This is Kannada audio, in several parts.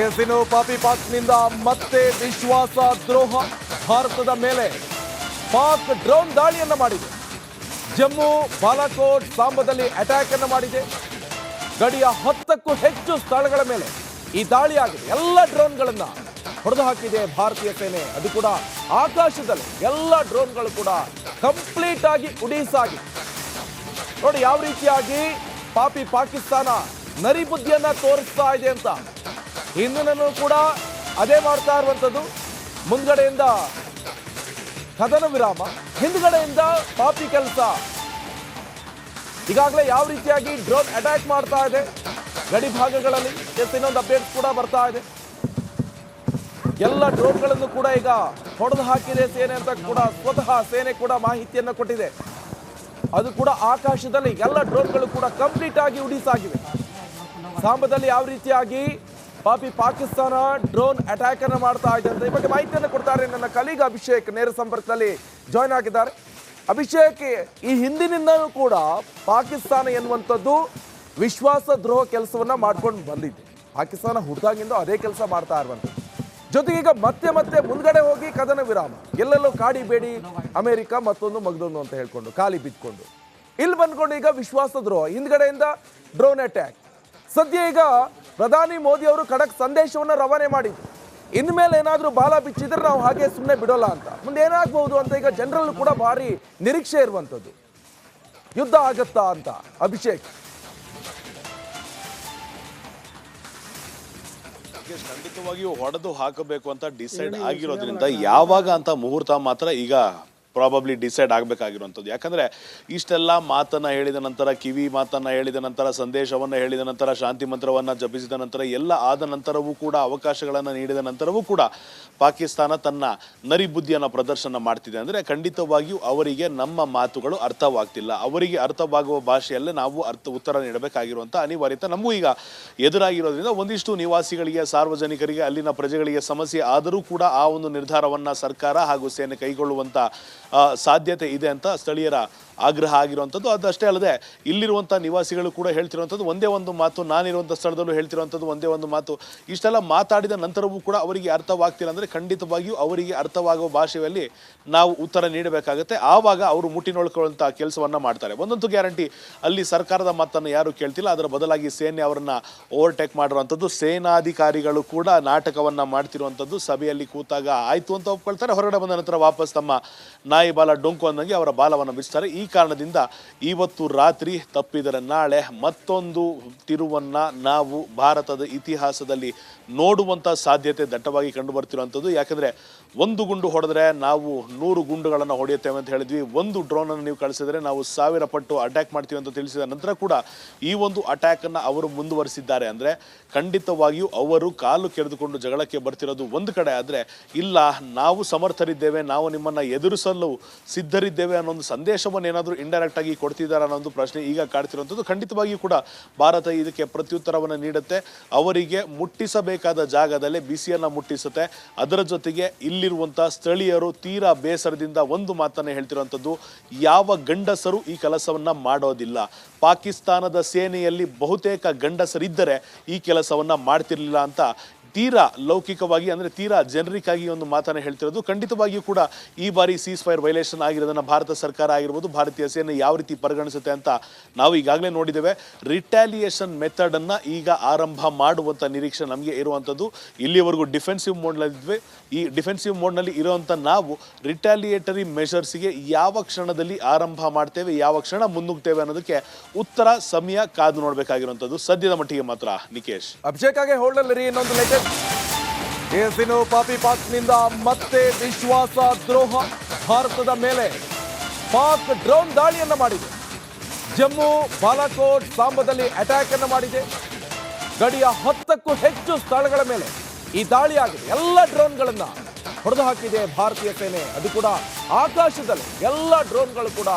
ಏಸಿನು ಪಾಪಿ ಪಾಕ್ನಿಂದ ಮತ್ತೆ ವಿಶ್ವಾಸ ದ್ರೋಹ ಭಾರತದ ಮೇಲೆ. ಪಾಕ್ ಡ್ರೋನ್ ದಾಳಿಯನ್ನು ಮಾಡಿದೆ. ಜಮ್ಮು ಬಾಲಾಕೋಟ್ ಸಾಂಬದಲ್ಲಿ ಅಟ್ಯಾಕ್ ಅನ್ನು ಮಾಡಿದೆ. ಗಡಿಯ ಹತ್ತಕ್ಕೂ ಹೆಚ್ಚು ಸ್ಥಳಗಳ ಮೇಲೆ ಈ ದಾಳಿ ಆಗಿದೆ. ಎಲ್ಲ ಡ್ರೋನ್ಗಳನ್ನು ಹೊಡೆದು ಹಾಕಿದೆ ಭಾರತೀಯ ಸೇನೆ. ಅದು ಕೂಡ ಆಕಾಶದಲ್ಲಿ ಎಲ್ಲ ಡ್ರೋನ್ಗಳು ಕೂಡ ಕಂಪ್ಲೀಟ್ ಆಗಿ ಉಡೀಸಾಗಿದೆ ನೋಡಿ, ಯಾವ ರೀತಿಯಾಗಿ ಪಾಪಿ ಪಾಕಿಸ್ತಾನ ನರಿಬುದ್ಧಿಯನ್ನು ತೋರಿಸ್ತಾ ಇದೆ ಅಂತ. ಹಿಂದಿನೂ ಕೂಡ ಅದೇ ಮಾಡ್ತಾ ಇರುವಂಥದ್ದು. ಮುಂದ್ಗಡೆಯಿಂದ ಕದನ ವಿರಾಮ, ಹಿಂದ್ಗಡೆಯಿಂದ ಪಾಪಿ ಕೆಲಸ. ಈಗಾಗಲೇ ಯಾವ ರೀತಿಯಾಗಿ ಡ್ರೋನ್ ಅಟ್ಯಾಕ್ ಮಾಡ್ತಾ ಇದೆ, ಗಡಿ ಭಾಗಗಳಲ್ಲಿ, ಎಸ್, ಇನ್ನೊಂದು ಅಪ್ಡೇಟ್ ಕೂಡ ಬರ್ತಾ ಇದೆ. ಎಲ್ಲ ಡ್ರೋನ್ಗಳನ್ನು ಕೂಡ ಈಗ ಹೊಡೆದು ಹಾಕಿದೆ ಸೇನೆ ಅಂತ ಕೂಡ, ಸ್ವತಃ ಸೇನೆ ಕೂಡ ಮಾಹಿತಿಯನ್ನು ಕೊಟ್ಟಿದೆ. ಅದು ಕೂಡ ಆಕಾಶದಲ್ಲಿ ಎಲ್ಲ ಡ್ರೋನ್ಗಳು ಕೂಡ ಕಂಪ್ಲೀಟ್ ಆಗಿ ಉಡಿಸಾಗಿವೆ. ಸಾಂಬದಲ್ಲಿ ಯಾವ ರೀತಿಯಾಗಿ ಪಾಪಿ ಪಾಕಿಸ್ತಾನ ಡ್ರೋನ್ ಅಟ್ಯಾಕ್ ಅನ್ನು ಮಾಡ್ತಾ ಇದೆ ಅಂತ ಈ ಬಗ್ಗೆ ಮಾಹಿತಿಯನ್ನು ಕೊಡ್ತಾರೆ ನನ್ನ ಕಲೀಗ್ ಅಭಿಷೇಕ್ ನೇರ ಸಂಪರ್ಕದಲ್ಲಿ ಜಾಯ್ನ್ ಆಗಿದ್ದಾರೆ. ಅಭಿಷೇಕ್, ಈ ಹಿಂದಿನಿಂದಲೂ ಕೂಡ ಪಾಕಿಸ್ತಾನ ಎನ್ನುವಂಥದ್ದು ವಿಶ್ವಾಸ ದ್ರೋಹ ಕೆಲಸವನ್ನ ಮಾಡ್ಕೊಂಡು ಬಂದಿದೆ. ಪಾಕಿಸ್ತಾನ ಹುಡ್ದಾಗಿಂದ ಅದೇ ಕೆಲಸ ಮಾಡ್ತಾ ಇರುವಂಥದ್ದು ಜೊತೆಗೆ ಈಗ ಮತ್ತೆ ಮತ್ತೆ ಮುಂದ್ಗಡೆ ಹೋಗಿ ಕದನ ವಿರಾಮ. ಎಲ್ಲೆಲ್ಲೋ ಕಾಡಿ ಬೇಡಿ, ಅಮೆರಿಕ ಮತ್ತೊಂದು ಮಗದೊಂದು ಅಂತ ಹೇಳ್ಕೊಂಡು, ಖಾಲಿ ಬಿದ್ಕೊಂಡು ಇಲ್ಲಿ ಬಂದ್ಕೊಂಡು ಈಗ ವಿಶ್ವಾಸ ದ್ರೋಹ, ಹಿಂದ್ಗಡೆಯಿಂದ ಡ್ರೋನ್ ಅಟ್ಯಾಕ್ ಸದ್ಯ ಈಗ ಪ್ರಧಾನಿ ಮೋದಿ ಅವರು ಖಡಕ್ ಸಂದೇಶವನ್ನು ರವಾನೆ ಮಾಡಿದ್ರು. ಇನ್ಮೇಲೆ ಏನಾದರೂ ಬಾಲ ಬಿಚ್ಚಿದ್ರೆ ನಾವು ಹಾಗೆ ಸುಮ್ಮನೆ ಬಿಡೋಲ್ಲ ಅಂತ. ಮುಂದೆ ಏನಾಗ್ಬೋದು ಅಂತ ಈಗ ಜನರಲ್ಲೂ ಕೂಡ ಭಾರಿ ನಿರೀಕ್ಷೆ ಇರುವಂಥದ್ದು. ಯುದ್ಧ ಆಗತ್ತಾ ಅಂತ ಅಭಿಷೇಕ್. ಖಂಡಿತವಾಗಿಯೂ ಹೊಡೆದು ಹಾಕಬೇಕು ಅಂತ ಡಿಸೈಡ್ ಆಗಿರೋದ್ರಿಂದ ಯಾವಾಗ ಅಂತ ಮುಹೂರ್ತ ಮಾತ್ರ ಈಗ ಪ್ರಾಬಬ್ಲಿ ಡಿಸೈಡ್ ಆಗಬೇಕಾಗಿರುವಂಥದ್ದು. ಯಾಕಂದರೆ ಇಷ್ಟೆಲ್ಲ ಮಾತನ್ನು ಹೇಳಿದ ನಂತರ ಕಿವಿ ಮಾತನ್ನು ಹೇಳಿದ ನಂತರ ಸಂದೇಶವನ್ನು ಹೇಳಿದ ನಂತರ ಶಾಂತಿ ಮಂತ್ರವನ್ನು ಜಪಿಸಿದ ನಂತರ ಎಲ್ಲ ಆದ ನಂತರವೂ ಕೂಡ ಅವಕಾಶಗಳನ್ನು ನೀಡಿದ ನಂತರವೂ ಕೂಡ ಪಾಕಿಸ್ತಾನ ತನ್ನ ನರಿ ಬುದ್ಧಿಯನ್ನ ಪ್ರದರ್ಶನ ಮಾಡ್ತಿದೆ ಅಂದರೆ ಖಂಡಿತವಾಗಿಯೂ ಅವರಿಗೆ ನಮ್ಮ ಮಾತುಗಳು ಅರ್ಥವಾಗ್ತಿಲ್ಲ. ಅವರಿಗೆ ಅರ್ಥವಾಗುವ ಭಾಷೆಯಲ್ಲೇ ನಾವು ಅರ್ಥ ಉತ್ತರ ನೀಡಬೇಕಾಗಿರುವಂಥ ಅನಿವಾರ್ಯತೆ ನಮಗೂ ಈಗ ಎದುರಾಗಿರೋದ್ರಿಂದ ಒಂದಿಷ್ಟು ನಿವಾಸಿಗಳಿಗೆ ಸಾರ್ವಜನಿಕರಿಗೆ ಅಲ್ಲಿನ ಪ್ರಜೆಗಳಿಗೆ ಸಮಸ್ಯೆ ಆದರೂ ಕೂಡ ಆ ಒಂದು ನಿರ್ಧಾರವನ್ನು ಸರ್ಕಾರ ಹಾಗೂ ಸೇನೆ ಕೈಗೊಳ್ಳುವಂತ ಆ, ಸಾಧ್ಯತೆ ಇದೆ ಅಂತ ಸ್ಥಳೀಯರ ಆಗ್ರಹ ಆಗಿರುವಂಥದ್ದು. ಅದಷ್ಟೇ ಅಲ್ಲದೆ ಇಲ್ಲಿರುವಂಥ ನಿವಾಸಿಗಳು ಕೂಡ ಹೇಳ್ತಿರುವಂಥದ್ದು ಒಂದೇ ಒಂದು ಮಾತು, ನಾನಿರುವಂಥ ಸ್ಥಳದಲ್ಲೂ ಹೇಳ್ತಿರುವಂಥದ್ದು ಒಂದೇ ಒಂದು ಮಾತು. ಇಷ್ಟೆಲ್ಲ ಮಾತಾಡಿದ ನಂತರವೂ ಕೂಡ ಅವರಿಗೆ ಅರ್ಥವಾಗ್ತಿಲ್ಲ ಅಂದರೆ ಖಂಡಿತವಾಗಿಯೂ ಅವರಿಗೆ ಅರ್ಥವಾಗುವ ಭಾಷೆಯಲ್ಲಿ ನಾವು ಉತ್ತರ ನೀಡಬೇಕಾಗುತ್ತೆ. ಆವಾಗ ಅವರು ಮುಟ್ಟಿ ನೋಡ್ಕೊಳ್ಳುವಂಥ ಕೆಲಸವನ್ನ ಮಾಡ್ತಾರೆ. ಒಂದಂತೂ ಗ್ಯಾರಂಟಿ, ಅಲ್ಲಿ ಸರ್ಕಾರದ ಮಾತನ್ನು ಯಾರು ಕೇಳ್ತಿಲ್ಲ. ಅದರ ಬದಲಾಗಿ ಸೇನೆ ಅವರನ್ನು ಓವರ್ಟೇಕ್ ಮಾಡಿರುವಂಥದ್ದು. ಸೇನಾಧಿಕಾರಿಗಳು ಕೂಡ ನಾಟಕವನ್ನು ಮಾಡ್ತಿರುವಂಥದ್ದು. ಸಭೆಯಲ್ಲಿ ಕೂತಾಗ ಆಯಿತು ಅಂತ ಒಪ್ಕೊಳ್ತಾರೆ. ಹೊರಗಡೆ ಬಂದ ನಂತರ ವಾಪಸ್ ತಮ್ಮ ನಾಯಿ ಬಾಲ ಡೊಂಕು ಅಂದಂಗೆ ಅವರ ಬಾಲವನ್ನು ಬಿಚ್ತಾರೆ ಈ ಕಾರಣದಿಂದ ಇವತ್ತು ರಾತ್ರಿ ತಪ್ಪಿದರೆ ನಾಳೆ ಮತ್ತೊಂದು ತಿರುವನ್ನ ನಾವು ಭಾರತದ ಇತಿಹಾಸದಲ್ಲಿ ನೋಡುವಂಥ ಸಾಧ್ಯತೆ ದಟ್ಟವಾಗಿ ಕಂಡು ಬರ್ತಿರುವಂಥದ್ದು ಯಾಕಂದ್ರೆ ಒಂದು ಗುಂಡು ಹೊಡೆದ್ರೆ ನಾವು ನೂರು ಗುಂಡುಗಳನ್ನು ಹೊಡೆಯುತ್ತೇವೆ ಅಂತ ಹೇಳಿದ್ವಿ. ಒಂದು ಡ್ರೋನನ್ನು ನೀವು ಕಳಿಸಿದರೆ ನಾವು ಸಾವಿರ ಪಟ್ಟು ಅಟ್ಯಾಕ್ ಮಾಡ್ತೀವಿ ಅಂತ ತಿಳಿಸಿದ ನಂತರ ಕೂಡ ಈ ಒಂದು ಅಟ್ಯಾಕನ್ನು ಅವರು ಮುಂದುವರಿಸಿದ್ದಾರೆ. ಅಂದರೆ ಖಂಡಿತವಾಗಿಯೂ ಅವರು ಕಾಲು ಕೆರೆದುಕೊಂಡು ಜಗಳಕ್ಕೆ ಬರ್ತಿರೋದು ಒಂದು ಕಡೆ ಆದರೆ ಇಲ್ಲ, ನಾವು ಸಮರ್ಥರಿದ್ದೇವೆ, ನಾವು ನಿಮ್ಮನ್ನು ಎದುರಿಸಲು ಸಿದ್ಧರಿದ್ದೇವೆ ಅನ್ನೋ ಒಂದು ಸಂದೇಶವನ್ನು ಏನಾದರೂ ಇಂಡೈರೆಕ್ಟ್ ಆಗಿ ಕೊಡ್ತಿದ್ದಾರೆ ಅನ್ನೋ ಒಂದು ಪ್ರಶ್ನೆ ಈಗ ಕಾಡ್ತಿರುವಂಥದ್ದು. ಖಂಡಿತವಾಗಿಯೂ ಕೂಡ ಭಾರತ ಇದಕ್ಕೆ ಪ್ರತ್ಯುತ್ತರವನ್ನು ನೀಡುತ್ತೆ. ಅವರಿಗೆ ಮುಟ್ಟಿಸಬೇಕಾದ ಜಾಗದಲ್ಲಿ ಬಿಸಿಯನ್ನು ಮುಟ್ಟಿಸುತ್ತೆ. ಅದರ ಜೊತೆಗೆ ಇಲ್ಲಿರುವಂಥ ಸ್ಥಳೀಯರು ತೀರಾ ಬೇಸರದಿಂದ ಒಂದು ಮಾತನ್ನು ಹೇಳ್ತಿರುವಂಥದ್ದು, ಯಾವ ಗಂಡಸರು ಈ ಕೆಲಸವನ್ನು ಮಾಡೋದಿಲ್ಲ. ಪಾಕಿಸ್ತಾನದ ಸೇನೆಯಲ್ಲಿ ಬಹುತೇಕ ಗಂಡಸರಿದ್ದರೆ ಈ ಕೆಲಸವನ್ನು ಮಾಡ್ತಿರಲಿಲ್ಲ ಅಂತ ತೀರಾ ಲೌಕಿಕವಾಗಿ, ಅಂದರೆ ತೀರಾ ಜನರಿಕ್ ಒಂದು ಮಾತನ್ನು ಹೇಳ್ತಿರೋದು. ಖಂಡಿತವಾಗಿಯೂ ಕೂಡ ಈ ಬಾರಿ ಸೀಸ್ ಫೈರ್ ವೈಲೇಷನ್ ಆಗಿರೋದನ್ನು ಭಾರತ ಸರ್ಕಾರ ಆಗಿರ್ಬೋದು, ಭಾರತೀಯ ಸೇನೆ ಯಾವ ರೀತಿ ಪರಿಗಣಿಸುತ್ತೆ ಅಂತ ನಾವು ಈಗಾಗಲೇ ನೋಡಿದ್ದೇವೆ. ರಿಟ್ಯಾಲಿಯೇಷನ್ ಮೆಥಡನ್ನು ಈಗ ಆರಂಭ ಮಾಡುವಂಥ ನಿರೀಕ್ಷೆ ನಮಗೆ ಇರುವಂಥದ್ದು ಇಲ್ಲಿವರೆಗೂ ಡಿಫೆನ್ಸಿವ್ ಮೋಡ್ನಲ್ಲಿದ್ವಿ ಈ ಡಿಫೆನ್ಸಿವ್ ಮೋಡ್ನಲ್ಲಿ ಇರುವಂಥ ನಾವು ರಿಟ್ಯಾಲಿಯೇಟರಿ ಮೆಷರ್ಸ್ಗೆ ಯಾವ ಕ್ಷಣದಲ್ಲಿ ಆರಂಭ ಮಾಡ್ತೇವೆ, ಯಾವ ಕ್ಷಣ ಮುನ್ನುಗ್ತೇವೆ ಅನ್ನೋದಕ್ಕೆ ಉತ್ತರ ಸಮಯ ಕಾದು ನೋಡಬೇಕಾಗಿರುವಂಥದ್ದು ಸದ್ಯದ ಮಟ್ಟಿಗೆ ಮಾತ್ರ, ನಿಕೇಶ್. ಅಭಿಷೇಕ್ ಆಗಿ ಹೋಲ್ಡಲ್ಲಿ ಇನ್ನೊಂದು ಲೇಟೆಸ್ಟ್ ಏಸಿನು ಪಾಪಿ ಪಾಕ್ನಿಂದ ಮತ್ತೆ ವಿಶ್ವಾಸ ದ್ರೋಹ ಭಾರತದ ಮೇಲೆ. ಪಾಕ್ ಡ್ರೋನ್ ದಾಳಿಯನ್ನು ಮಾಡಿದೆ. ಜಮ್ಮು ಬಾಲಾಕೋಟ್ ಸಾಂಬದಲ್ಲಿ ಅಟ್ಯಾಕ್ ಅನ್ನು ಮಾಡಿದೆ. ಗಡಿಯ ಹತ್ತಕ್ಕೂ ಹೆಚ್ಚು ಸ್ಥಳಗಳ ಮೇಲೆ ಈ ದಾಳಿಯಾಗಿದೆ ಎಲ್ಲ ಡ್ರೋನ್ಗಳನ್ನು ಹೊಡೆದು ಹಾಕಿದೆ ಭಾರತೀಯ ಸೇನೆ. ಅದು ಕೂಡ ಆಕಾಶದಲ್ಲಿ ಎಲ್ಲ ಡ್ರೋನ್ಗಳು ಕೂಡ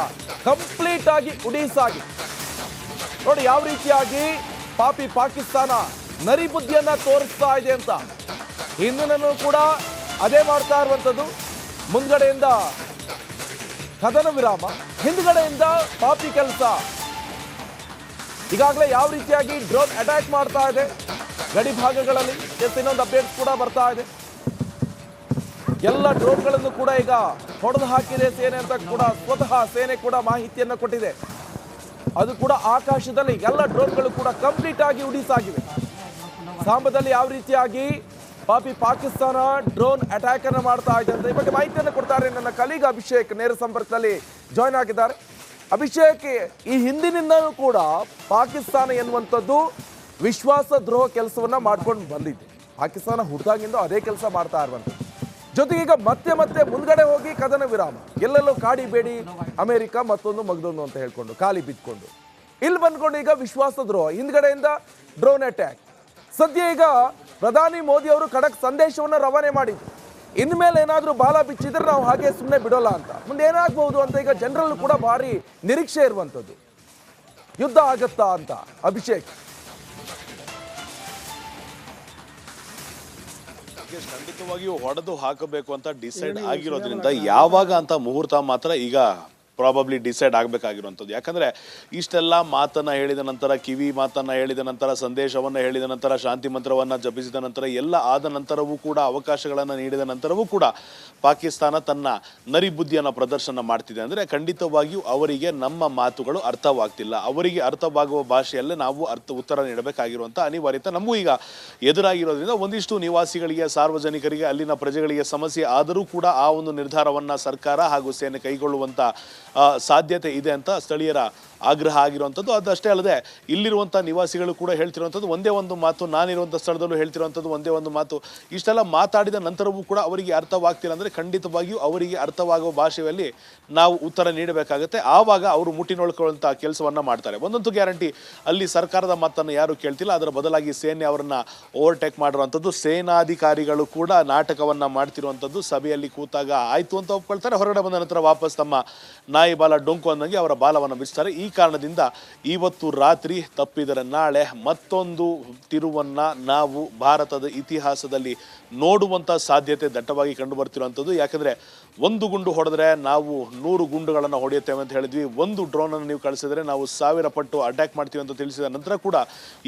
ಕಂಪ್ಲೀಟ್ ಆಗಿ ಉಡೀಸಾಗಿದೆ ನೋಡಿ, ಯಾವ ರೀತಿಯಾಗಿ ಪಾಪಿ ಪಾಕಿಸ್ತಾನ ನರಿಬುದ್ಧಿಯನ್ನು ತೋರಿಸ್ತಾ ಇದೆ ಅಂತ. ಹಿಂದಿನೂ ಕೂಡ ಅದೇ ಮಾಡ್ತಾ ಇರುವಂಥದ್ದು. ಮುಂದ್ಗಡೆಯಿಂದ ಕದನ ವಿರಾಮ, ಹಿಂದ್ಗಡೆಯಿಂದ ಪಾಪಿ ಕೆಲಸ. ಈಗಾಗಲೇ ಯಾವ ರೀತಿಯಾಗಿ ಡ್ರೋನ್ ಅಟ್ಯಾಕ್ ಮಾಡ್ತಾ ಇದೆ, ಗಡಿ ಭಾಗಗಳಲ್ಲಿ, ಎಸ್, ಇನ್ನೊಂದು ಅಪ್ಡೇಟ್ ಕೂಡ ಬರ್ತಾ ಇದೆ. ಎಲ್ಲ ಡ್ರೋನ್ಗಳನ್ನು ಕೂಡ ಈಗ ಹೊಡೆದು ಹಾಕಿದೆ ಸೇನೆ ಅಂತ ಕೂಡ, ಸ್ವತಃ ಸೇನೆ ಕೂಡ ಮಾಹಿತಿಯನ್ನು ಕೊಟ್ಟಿದೆ. ಅದು ಕೂಡ ಆಕಾಶದಲ್ಲಿ ಎಲ್ಲ ಡ್ರೋನ್ಗಳು ಕೂಡ ಕಂಪ್ಲೀಟ್ ಆಗಿ ಉಡಿಸಾಗಿವೆ. ಸಾಂಬದಲ್ಲಿ ಯಾವ ರೀತಿಯಾಗಿ ಪಾಪಿ ಪಾಕಿಸ್ತಾನ ಡ್ರೋನ್ ಅಟ್ಯಾಕ್ ಅನ್ನು ಮಾಡ್ತಾ ಇದೆ ಅಂತ ಈ ಬಗ್ಗೆ ಮಾಹಿತಿಯನ್ನು ಕೊಡ್ತಾರೆ ನನ್ನ ಕಲೀಗ್ ಅಭಿಷೇಕ್ ನೇರ ಸಂಪರ್ಕದಲ್ಲಿ ಜಾಯ್ನ್ ಆಗಿದ್ದಾರೆ. ಅಭಿಷೇಕ್, ಈ ಹಿಂದಿನಿಂದಲೂ ಕೂಡ ಪಾಕಿಸ್ತಾನ ಎನ್ನುವಂಥದ್ದು ವಿಶ್ವಾಸ ದ್ರೋಹ ಕೆಲಸವನ್ನ ಮಾಡ್ಕೊಂಡು ಬಂದಿದೆ. ಪಾಕಿಸ್ತಾನ ಹುಡ್ದಾಗಿಂದ ಅದೇ ಕೆಲಸ ಮಾಡ್ತಾ ಇರುವಂಥದ್ದು ಜೊತೆಗೆ ಈಗ ಮತ್ತೆ ಮತ್ತೆ ಮುಂದ್ಗಡೆ ಹೋಗಿ ಕದನ ವಿರಾಮ. ಎಲ್ಲೆಲ್ಲೋ ಕಾಡಿ ಬೇಡಿ, ಅಮೆರಿಕ ಮತ್ತೊಂದು ಮಗದೊಂದು ಅಂತ ಹೇಳ್ಕೊಂಡು, ಖಾಲಿ ಬಿದ್ಕೊಂಡು ಇಲ್ಲಿ ಬಂದ್ಕೊಂಡು ಈಗ ವಿಶ್ವಾಸ ದ್ರೋಹ, ಹಿಂದ್ಗಡೆಯಿಂದ ಡ್ರೋನ್ ಅಟ್ಯಾಕ್ ಸದ್ಯ ಈಗ ಪ್ರಧಾನಿ ಮೋದಿ ಅವರು ಖಡಕ್ ಸಂದೇಶವನ್ನು ರವಾನೆ ಮಾಡಿದ್ರು. ಇನ್ಮೇಲೆ ಏನಾದರೂ ಬಾಲ ಬಿಚ್ಚಿದ್ರೆ ನಾವು ಹಾಗೆ ಸುಮ್ಮನೆ ಬಿಡೋಲ್ಲ ಅಂತ. ಮುಂದೆ ಏನಾಗ್ಬೋದು ಅಂತ ಈಗ ಜನರಲ್ಲೂ ಕೂಡ ಭಾರಿ ನಿರೀಕ್ಷೆ ಇರುವಂಥದ್ದು. ಯುದ್ಧ ಆಗತ್ತಾ ಅಂತ ಅಭಿಷೇಕ್. ಖಂಡಿತವಾಗಿಯೂ ಹೊಡೆದು ಹಾಕಬೇಕು ಅಂತ ಡಿಸೈಡ್ ಆಗಿರೋದ್ರಿಂದ ಯಾವಾಗ ಅಂತ ಮುಹೂರ್ತ ಮಾತ್ರ ಈಗ ಪ್ರಾಬಬ್ಲಿ ಡಿಸೈಡ್ ಆಗಬೇಕಾಗಿರುವಂಥದ್ದು. ಯಾಕಂದರೆ ಇಷ್ಟೆಲ್ಲ ಮಾತನ್ನು ಹೇಳಿದ ನಂತರ ಕಿವಿ ಮಾತನ್ನು ಹೇಳಿದ ನಂತರ ಸಂದೇಶವನ್ನು ಹೇಳಿದ ನಂತರ ಶಾಂತಿ ಮಂತ್ರವನ್ನು ಜಪಿಸಿದ ನಂತರ ಎಲ್ಲ ಆದ ನಂತರವೂ ಕೂಡ ಅವಕಾಶಗಳನ್ನು ನೀಡಿದ ನಂತರವೂ ಕೂಡ ಪಾಕಿಸ್ತಾನ ತನ್ನ ನರಿಬುದ್ಧಿಯನ್ನು ಪ್ರದರ್ಶನ ಮಾಡ್ತಿದೆ ಅಂದರೆ ಖಂಡಿತವಾಗಿಯೂ ಅವರಿಗೆ ನಮ್ಮ ಮಾತುಗಳು ಅರ್ಥವಾಗ್ತಿಲ್ಲ. ಅವರಿಗೆ ಅರ್ಥವಾಗುವ ಭಾಷೆಯಲ್ಲೇ ನಾವು ಅರ್ಥ ಉತ್ತರ ನೀಡಬೇಕಾಗಿರುವಂಥ ಅನಿವಾರ್ಯತೆ ನಮಗೂ ಈಗ ಎದುರಾಗಿರೋದ್ರಿಂದ ಒಂದಿಷ್ಟು ನಿವಾಸಿಗಳಿಗೆ ಸಾರ್ವಜನಿಕರಿಗೆ ಅಲ್ಲಿನ ಪ್ರಜೆಗಳಿಗೆ ಸಮಸ್ಯೆ ಆದರೂ ಕೂಡ ಆ ಒಂದು ನಿರ್ಧಾರವನ್ನು ಸರ್ಕಾರ ಹಾಗೂ ಸೇನೆ ಕೈಗೊಳ್ಳುವಂತ ಆ, ಸಾಧ್ಯತೆ ಇದೆ ಅಂತ ಸ್ಥಳೀಯರ ಆಗ್ರಹ ಆಗಿರುವಂಥದ್ದು. ಅದಷ್ಟೇ ಅಲ್ಲದೆ ಇಲ್ಲಿರುವಂಥ ನಿವಾಸಿಗಳು ಕೂಡ ಹೇಳ್ತಿರುವಂಥದ್ದು ಒಂದೇ ಒಂದು ಮಾತು, ನಾನಿರುವಂಥ ಸ್ಥಳದಲ್ಲೂ ಹೇಳ್ತಿರುವಂಥದ್ದು ಒಂದೇ ಒಂದು ಮಾತು. ಇಷ್ಟೆಲ್ಲ ಮಾತಾಡಿದ ನಂತರವೂ ಕೂಡ ಅವರಿಗೆ ಅರ್ಥವಾಗ್ತಿಲ್ಲ ಅಂದರೆ ಖಂಡಿತವಾಗಿಯೂ ಅವರಿಗೆ ಅರ್ಥವಾಗುವ ಭಾಷೆಯಲ್ಲಿ ನಾವು ಉತ್ತರ ನೀಡಬೇಕಾಗುತ್ತೆ. ಆವಾಗ ಅವರು ಮುಟ್ಟಿ ನೋಡ್ಕೊಳ್ಳುವಂಥ ಕೆಲಸವನ್ನ ಮಾಡ್ತಾರೆ. ಒಂದಂತೂ ಗ್ಯಾರಂಟಿ, ಅಲ್ಲಿ ಸರ್ಕಾರದ ಮಾತನ್ನು ಯಾರು ಕೇಳ್ತಿಲ್ಲ. ಅದರ ಬದಲಾಗಿ ಸೇನೆ ಅವರನ್ನು ಓವರ್ಟೇಕ್ ಮಾಡಿರುವಂಥದ್ದು. ಸೇನಾಧಿಕಾರಿಗಳು ಕೂಡ ನಾಟಕವನ್ನು ಮಾಡ್ತಿರುವಂಥದ್ದು. ಸಭೆಯಲ್ಲಿ ಕೂತಾಗ ಆಯಿತು ಅಂತ ಒಪ್ಕೊಳ್ತಾರೆ. ಹೊರಗಡೆ ಬಂದ ನಂತರ ವಾಪಸ್ ತಮ್ಮ ನಾಯಿ ಬಾಲ ಡೊಂಕು ಅಂದಂಗೆ ಅವರ ಬಾಲವನ್ನು ಬಿಚ್ತಾರೆ ಈ ಕಾರಣದಿಂದ ಇವತ್ತು ರಾತ್ರಿ ತಪ್ಪಿದರೆ ನಾಳೆ ಮತ್ತೊಂದು ತಿರುವನ್ನ ನಾವು ಭಾರತದ ಇತಿಹಾಸದಲ್ಲಿ ನೋಡುವಂಥ ಸಾಧ್ಯತೆ ದಟ್ಟವಾಗಿ ಕಂಡು ಬರ್ತಿರುವಂಥದ್ದು ಯಾಕಂದ್ರೆ ಒಂದು ಗುಂಡು ಹೊಡೆದ್ರೆ ನಾವು ನೂರು ಗುಂಡುಗಳನ್ನು ಹೊಡೆಯುತ್ತೇವೆ ಅಂತ ಹೇಳಿದ್ವಿ. ಒಂದು ಡ್ರೋನನ್ನು ನೀವು ಕಳಿಸಿದರೆ ನಾವು ಸಾವಿರ ಪಟ್ಟು ಅಟ್ಯಾಕ್ ಮಾಡ್ತೀವಿ ಅಂತ ತಿಳಿಸಿದ ನಂತರ ಕೂಡ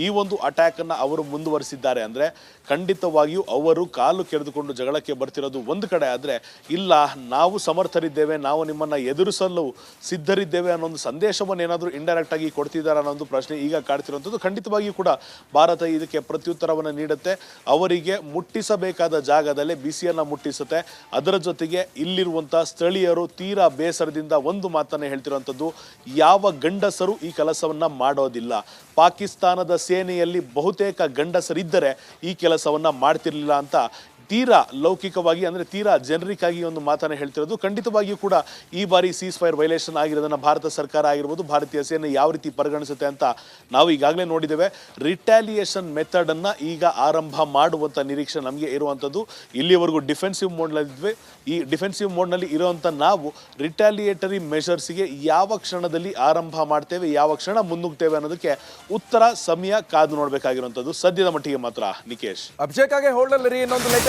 ಈ ಒಂದು ಅಟ್ಯಾಕನ್ನು ಅವರು ಮುಂದುವರಿಸಿದ್ದಾರೆ. ಅಂದರೆ ಖಂಡಿತವಾಗಿಯೂ ಅವರು ಕಾಲು ಕೆರೆದುಕೊಂಡು ಜಗಳಕ್ಕೆ ಬರ್ತಿರೋದು ಒಂದು ಕಡೆ ಆದರೆ ಇಲ್ಲ, ನಾವು ಸಮರ್ಥರಿದ್ದೇವೆ, ನಾವು ನಿಮ್ಮನ್ನು ಎದುರಿಸಲು ಸಿದ್ಧರಿದ್ದೇವೆ ಅನ್ನೋ ಒಂದು ಸಂದೇಶವನ್ನು ಏನಾದರೂ ಇಂಡೈರೆಕ್ಟ್ ಆಗಿ ಕೊಡ್ತಿದ್ದಾರೆ ಅನ್ನೋ ಒಂದು ಪ್ರಶ್ನೆ ಈಗ ಕಾಡ್ತಿರುವಂಥದ್ದು. ಖಂಡಿತವಾಗಿಯೂ ಕೂಡ ಭಾರತ ಇದಕ್ಕೆ ಪ್ರತ್ಯುತ್ತರವನ್ನು ನೀಡುತ್ತೆ. ಅವರಿಗೆ ಮುಟ್ಟಿಸಬೇಕಾದ ಜಾಗದಲ್ಲಿ ಬಿಸಿಯನ್ನು ಮುಟ್ಟಿಸುತ್ತೆ. ಅದರ ಜೊತೆಗೆ ಇಲ್ಲಿರುವಂಥ ಸ್ಥಳೀಯರು ತೀರಾ ಬೇಸರದಿಂದ ಒಂದು ಮಾತನ್ನು ಹೇಳ್ತಿರುವಂಥದ್ದು, ಯಾವ ಗಂಡಸರು ಈ ಕೆಲಸವನ್ನು ಮಾಡೋದಿಲ್ಲ. ಪಾಕಿಸ್ತಾನದ ಸೇನೆಯಲ್ಲಿ ಬಹುತೇಕ ಗಂಡಸರಿದ್ದರೆ ಈ ಕೆಲಸವನ್ನು ಮಾಡ್ತಿರಲಿಲ್ಲ ಅಂತ ತೀರಾ ಲೌಕಿಕವಾಗಿ, ಅಂದರೆ ತೀರಾ ಜನರಿಕ್ ಒಂದು ಮಾತನ್ನು ಹೇಳ್ತಿರೋದು. ಖಂಡಿತವಾಗಿಯೂ ಕೂಡ ಈ ಬಾರಿ ಸೀಸ್ ಫೈರ್ ವೈಲೇಷನ್ ಆಗಿರೋದನ್ನು ಭಾರತ ಸರ್ಕಾರ ಆಗಿರ್ಬೋದು, ಭಾರತೀಯ ಸೇನೆ ಯಾವ ರೀತಿ ಪರಿಗಣಿಸುತ್ತೆ ಅಂತ ನಾವು ಈಗಾಗಲೇ ನೋಡಿದ್ದೇವೆ. ರಿಟ್ಯಾಲಿಯೇಷನ್ ಮೆಥಡನ್ನು ಈಗ ಆರಂಭ ಮಾಡುವಂಥ ನಿರೀಕ್ಷೆ ನಮಗೆ ಇರುವಂಥದ್ದು ಇಲ್ಲಿವರೆಗೂ ಡಿಫೆನ್ಸಿವ್ ಮೋಡ್ನಲ್ಲಿದ್ವಿ ಈ ಡಿಫೆನ್ಸಿವ್ ಮೋಡ್ನಲ್ಲಿ ಇರುವಂಥ ನಾವು ರಿಟ್ಯಾಲಿಯೇಟರಿ ಮೆಷರ್ಸ್ಗೆ ಯಾವ ಕ್ಷಣದಲ್ಲಿ ಆರಂಭ ಮಾಡ್ತೇವೆ, ಯಾವ ಕ್ಷಣ ಮುನ್ನುಗ್ತೇವೆ ಅನ್ನೋದಕ್ಕೆ ಉತ್ತರ ಸಮಯ ಕಾದು ನೋಡಬೇಕಾಗಿರುವಂಥದ್ದು ಸದ್ಯದ ಮಟ್ಟಿಗೆ ಮಾತ್ರ, ನಿಕೇಶ್. ಅಭಿಷೇಕ್ ಆಗಿ ಹೋಲ್ಡಲ್ಲಿ ಇನ್ನೊಂದು ಲೇಟೆಸ್ಟ್